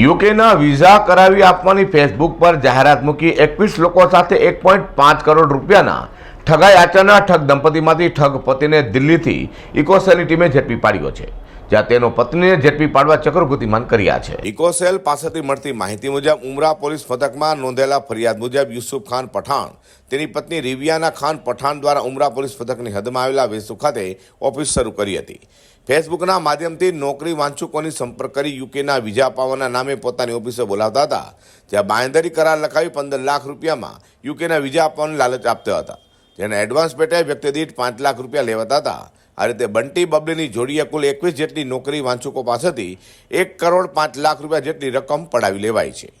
યુકેના visa કરાવી આપવાની Facebook પર જાહેરાત મૂકી એકવીસ લોકો સાથે એક પોઈન્ટ પાંચ કરોડ રૂપિયાના ઠગાઈ આચરનાર ઠગ દંપતીમાંથી ઠગ પતિને દિલ્હીથી ઇકોસેલની ટીમે ઝડપી પાડ્યો છે, જ્યાં તેનો પત્નીને ઝડપી પાડવા ચક્રગુતિમાન કર્યા છે. ઇકોસેલ પાસેથી મળતી માહિતી મુજબ, ઉમરા પોલીસ મથકમાં નોંધેલા ફરિયાદ મુજબ યુસુફ ખાન પઠાણ, તેની પત્ની રિવિયાના ખાન પઠાણ દ્વારા ઉમરા પોલીસ મથકની હદમાં આવેલા વેસુ ખાતે ઓફિસ શરૂ કરી હતી. ફેસબુકના માધ્યમથી નોકરી વાંચુકોની સંપર્ક કરી યુકેના વિઝા પાવાના નામે પોતાની ઓફિસે બોલાવતા હતા, જ્યાં બાંયધરી કરાર લખાવી પંદર લાખ રૂપિયામાં યુકેના વિઝા આપવાની લાલચ આપતા હતા. જેને એડવાન્સ પેટે વ્યક્તિ દીઠ પાંચ લાખ રૂપિયા લેવાતા હતા. આ રીતે બંટી બબલીની જોડીએ કુલ એકવીસ જેટલી નોકરી વાંચુકો પાસેથી એક કરોડ પાંચ લાખ રૂપિયા જેટલી રકમ પડાવી લેવાઈ છે.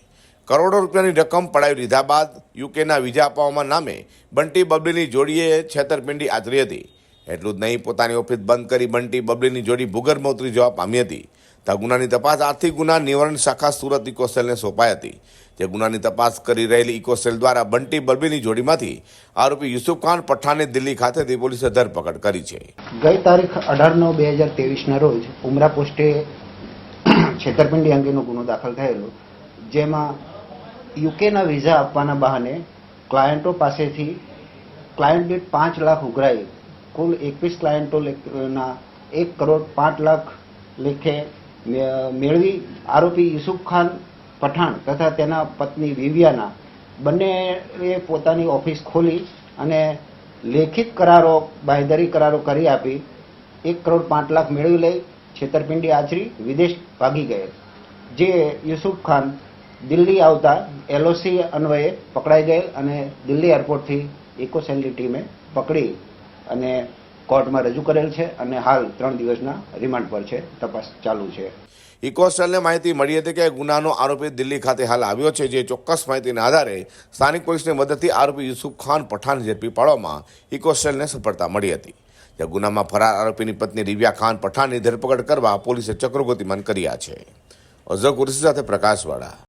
કરોડો રૂપિયાની રકમ પડાવી લીધા બાદ યુકેના વિઝા અપાવવામાં નામે બંટી બબલીની જોડીએ છેતરપિંડી આચરી હતી. એટલું જ નહીં, પોતાની ઓફિસ બંધ કરી બંટી બબલીની જોડી ભૂગર્ભમાં ઉતરી જવા પામી હતી. ત્યાં ગુનાની તપાસ આર્થિક ગુના નિવારણ શાખા સુરત ઇકોસેલને સોંપાઈ હતી. જે ગુનાની તપાસ કરી રહેલી ઇકોસેલ દ્વારા બંટી બબલીની જોડીમાંથી આરોપી યુસુફ ખાન પઠાણની દિલ્હી ખાતેથી પોલીસે ધરપકડ કરી છે. ગઈ તારીખ અઢાર નવ બે હજાર તેવીસના રોજ ઉમરા પોસ્ટે છેતરપિંડી અંગેનો ગુનો દાખલ થયેલો, જેમાં યુકેના વિઝા આપવાના બહાને ક્લાયન્ટો પાસેથી ક્લાયન્ટ દીઠ પાંચ લાખ ઉઘરાઈ કુલ એકવીસ ક્લાયન્ટો લે- ના એક કરોડ પાંચ લાખ લેખે મેળવી. આરોપી યુસુફ ખાન પઠાણ તથા તેના પત્ની વિવિયાના બંનેએ પોતાની ઓફિસ ખોલી અને લેખિત કરારો બાંયધરી કરારો કરી આપી. એક કરોડ પાંચ લાખ મેળવી લઈ, છેતરપિંડી આચરી, વિદેશ ભાગી ગયેલ જે યુસુફ ખાન દિલ્હી આવતા એલઓસી અન્વયે પકડાઈ ગયેલ અને દિલ્હી એરપોર્ટથી ઇકોસેલની ટીમે પકડી. અને કોર્ટમાં રજૂ કરેલ છે અને હાલ ત્રણ દિવસના રિમાન્ડ પર છે, તપાસ ચાલુ છે. ઇકોસ્ટલને માહિતી મળી હતી કે ગુનાનો આરોપી દિલ્હી ખાતે હાલ આવ્યો છે, જે ચોક્કસ માહિતીના આધારે સ્થાનિક પોલીસની મદદથી આરોપી યુસુફ ખાન પઠાણ ઝડપી પાડવામાં ઇકોસ્ટલને સફળતા મળી હતી. જે ગુનામાં ફરાર આરોપીની પત્ની રિવ્યા ખાન પઠાણની ધરપકડ કરવા પોલીસે ચક્રો ગતિમાન કર્યા છે. અઝર સાથે પ્રકાશવાળા